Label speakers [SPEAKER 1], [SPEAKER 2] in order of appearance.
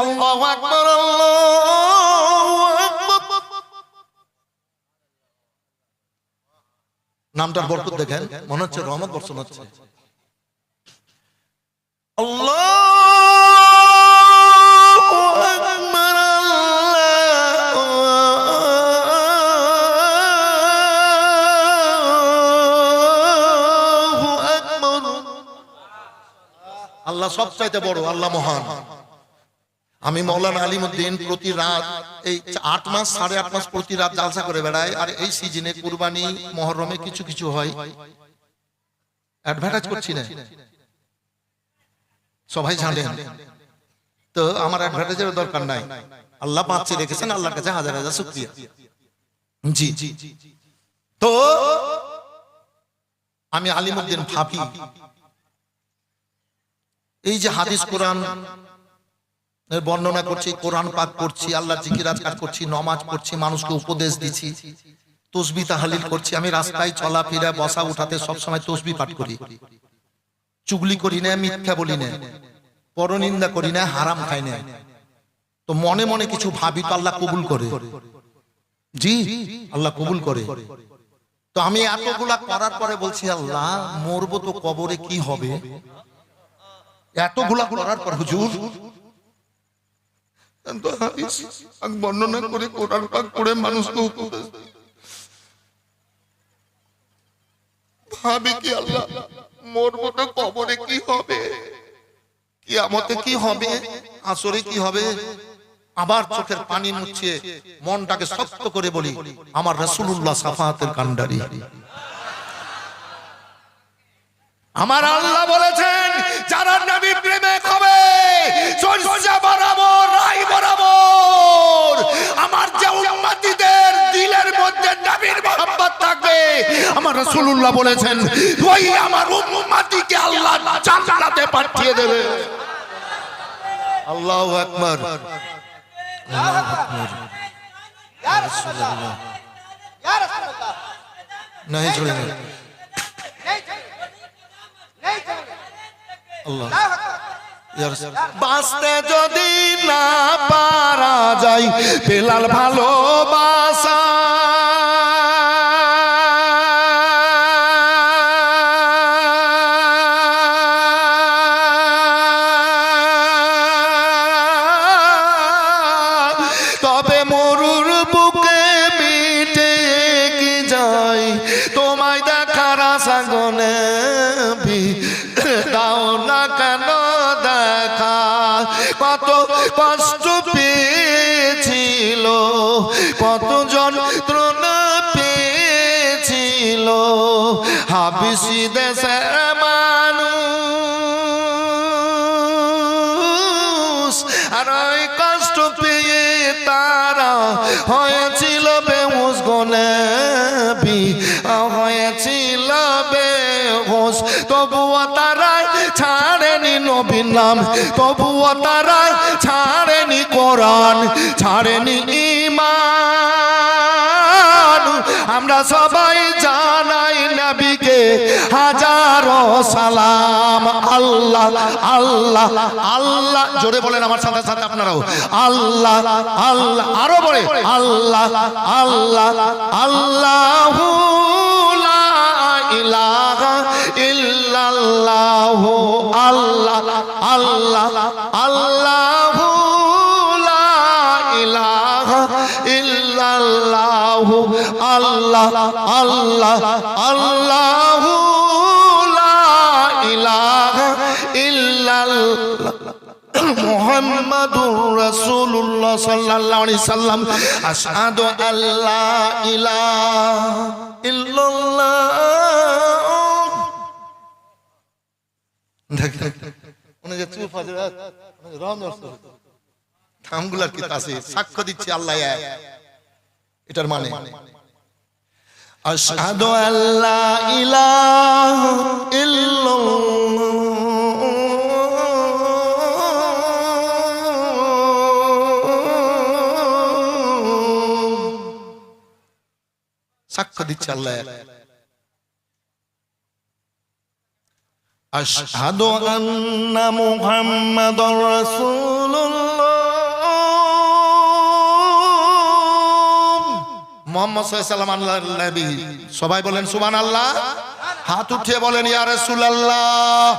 [SPEAKER 1] আল্লাহু নামটার বরকত দেখেন, মনে হচ্ছে রহমত বর্ষণ হচ্ছে। আল্লাহু আকবার, আল্লাহ বড়, আল্লাহ মহান। আমি মৌলানা আলিমুদ্দিন প্রতি রাত, এই আট মাস, সাড়ে আট মাস প্রতি রাত জালসা করে বেড়াই, আর এই সিজনে কুরবানি মহরমে কিছু কিছু হয়। অ্যাডভার্টাইজ করছি না। সবাই জানেন। তো আমার অ্যাডভার্টাইজের দরকার নাই। আল্লাহ পাঁচে রেখেছেন, আল্লাহর কাছে হাজার হাজার শুক্রিয়া। জি জি। তো আমি আলিমুদ্দিন ভাবি। এই যে হাদিস কোরআন বর্ণনা করছি, কোরআন পাক করছি, আল্লাহ জিকিরাত কাজ করছি, নমাজ পড়ছি, মানুষকে উপদেশ দিচ্ছি তসবি তাহালিল করছি, আমি রাস্তায় চলাফেরা, বসা উঠাতে সবসময় তসবি পাঠ করি। চুগলি করি না, মিথ্যা বলি না, পরনিন্দা করি না, হারাম খাই না। তো মনে মনে কিছু ভাবি তো আল্লাহ কবুল করে। জি, আল্লাহ কবুল করে। তো আমি এতগুলা করার পরে বলছি, আল্লাহ, মরবো তো কবরে কি হবে? এতগুলা করার পর হুজুর বর্ণনা করে কোরআন পাক করে মানুষকে দিই। কি আল্লাহ মরবো কবরে কি হবে? কি হবে? আসরে কি হবে? আবার চোখের পানি মুছিয়ে মনটাকে শক্ত করে বলি, আমার রাসূলুল্লাহ সাফাহাতের কান্ডারি আমার আল্লাহ বলেছেন রাসূলুল্লাহ বলেছেন ওই আমার উম্মতিকে আল্লাহ জান্নাতে পাঠিয়ে দেবে আল্লাহু আকবার আল্লাহু আকবার
[SPEAKER 2] या रसूल अल्लाह या रसूल अल्लाह
[SPEAKER 1] नहीं छोड़ेंगे
[SPEAKER 2] नहीं चलेगा नहीं चलेगा
[SPEAKER 1] আল্লাহ
[SPEAKER 2] अल्लाह अकबर
[SPEAKER 1] বাঁচতে যদি না পারা যায় বেলাল ভালোবাসা দাও না কেন দেখা? কত কষ্ট পেয়েছিল কত যন্ত্রণা পেয়েছিল। হাবিসি দেশের মানুষ, আর ওই কষ্ট পেয়ে তারা হয়েছিল বেহুশ গনে। বেহুশ তবুও তারা ছাড়েনি নবীর নাম। তবুও তারা ছাড়েনি কোরআন, ছাড়েনি ইমান আমরা সবাই জানাই নবীকে হাজারো সালাম। আল্লাহ আল্লাহ আল্লাহ। জোরে বলেন আমার সাথে সাথে আপনারাও। আল্লাহ আল্লাহ। আরও বলে, আল্লাহ আল্লাহ আল্লাহ আল্লাহ আল্লাহ আল্লাহ লা ইলাহা ইল্লাল্লাহু, আল্লাহ আল্লাহ আল্লাহ লা ইলাহা ইল্লাল্লাহ মুহাম্মাদুর রাসূলুল্লাহ সাল্লাল্লাহু আলাইহি সাল্লাম, আশহাদু আল্লা ইলাহা ইল্লাল্লাহ। উনি যে চুপ থামগুলার কি আছে সাক্ষ্য দিচ্ছে আল্লাহ এটার মানে? আশহাদু আল্লা ইলাহা সাক্ষ্য দিচ্ছে আল্লাহ أشهد أن محمد رسول الله মোহাম্মদ সাল্লাম আল্লাহ নবী। সবাই বলেন সুবহানাল্লাহ। হাত উঠিয়ে বলেন, ইয়া রাসূলুল্লাহ।